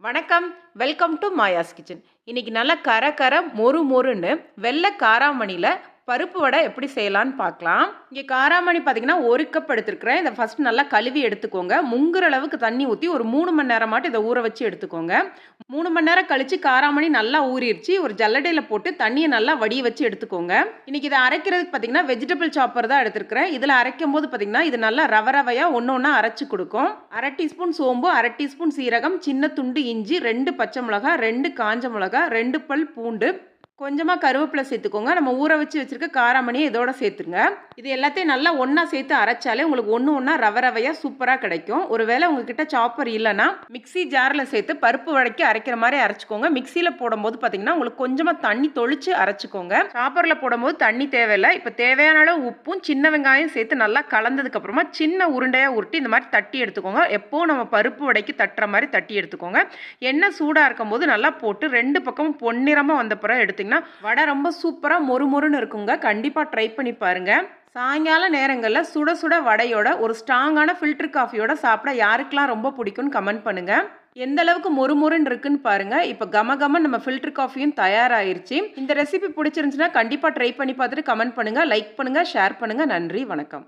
வணக்கம். Welcome to Maya's kitchen இன்னைக்கு நல்லா கர கர மொறு மொறுன்னு வெள்ளை காராமணியில் பருப்பு வடை எப்படி செய்யலான்னு பார்க்கலாம். இங்கே காராமணி பார்த்தீங்கன்னா ஒரு கப் எடுத்துருக்கிறேன். இதை ஃபஸ்ட் நல்லா கழுவி எடுத்துக்கோங்க. முங்குற அளவுக்கு தண்ணி ஊற்றி ஒரு மூணு மணி நேரம் மாட்டு இதை ஊற வச்சு எடுத்துக்கோங்க. மூணு மணி நேரம் கழித்து காராமணி நல்லா ஊறிடுச்சு ஒரு ஜல்லடையில் போட்டு தண்ணியை நல்லா வடிய வச்சு எடுத்துக்கோங்க. இன்றைக்கி இதை அரைக்கிறதுக்கு பார்த்தீங்கன்னா வெஜிடபிள் சாப்பர் தான் எடுத்துருக்கிறேன். இதில் அரைக்கும் போது பார்த்தீங்கன்னா இது நல்லா ரவ ரவையாக ஒன்று ஒன்றா அரைச்சி கொடுக்கும். அரை டீஸ்பூன் சோம்பு அரை டீஸ்பூன் சீரகம் சின்ன துண்டு இஞ்சி ரெண்டு பச்சை மிளகா ரெண்டு காஞ்ச மிளகா ரெண்டு பல் பூண்டு கொஞ்சமாக கருவேப்பிலை சேர்த்துக்கோங்க. நம்ம ஊற வச்சு வச்சுருக்க காராமணியை இதோட சேர்த்துருங்க. இது எல்லாத்தையும் நல்லா ஒன்றா சேர்த்து அரைச்சாலே உங்களுக்கு ஒன்று ஒன்றா ரவ ரவையாக சூப்பராக கிடைக்கும். ஒருவேளை உங்ககிட்ட சாப்பர் இல்லைன்னா மிக்ஸி ஜாரில் சேர்த்து பருப்பு வடைக்கு அரைக்கிற மாதிரி அரைச்சிக்கோங்க. மிக்சியில் போடும்போது பார்த்தீங்கன்னா உங்களுக்கு கொஞ்சமாக தண்ணி தொளிச்சு அரைச்சிக்கோங்க. சாப்பரில் போடும்போது தண்ணி தேவையில்லை. இப்போ தேவையான அளவு உப்பும் சின்ன வெங்காயம் சேர்த்து நல்லா கலந்ததுக்கப்புறமா சின்ன உருண்டையாக உருட்டி இந்த மாதிரி தட்டி எடுத்துக்கோங்க. எப்போவும் நம்ம பருப்பு வடைக்கு தட்டுற மாதிரி தட்டி எடுத்துக்கோங்க. எண்ணெய் சூடாக இருக்கும்போது நல்லா போட்டு ரெண்டு பக்கமும் பொன்னிறமாக வந்த பிறகு பார்த்தீங்கன்னா வடை ரொம்ப சூப்பராக மொறு மொறுன்னு இருக்குங்க. கண்டிப்பாக ட்ரை பண்ணி பாருங்கள் சாயங்கால நேரங்களில் சுட சுட வடையோட ஒரு ஸ்ட்ராங்கான ஃபில்டர் காஃபியோட சாப்பிட யாருக்கெல்லாம் ரொம்ப பிடிக்கும்னு கமெண்ட் பண்ணுங்கள் எந்த அளவுக்கு மொறுமொறுன்னு இருக்குன்னு பாருங்க. இப்போ கம கம நம்ம ஃபில்டர் காஃபியும் தயாராகிருச்சு இந்த ரெசிபி பிடிச்சிருந்துச்சுன்னா கண்டிப்பாக ட்ரை பண்ணி பார்த்துட்டு கமெண்ட் பண்ணுங்கள் லைக் பண்ணுங்கள் ஷேர் பண்ணுங்கள் நன்றி வணக்கம்.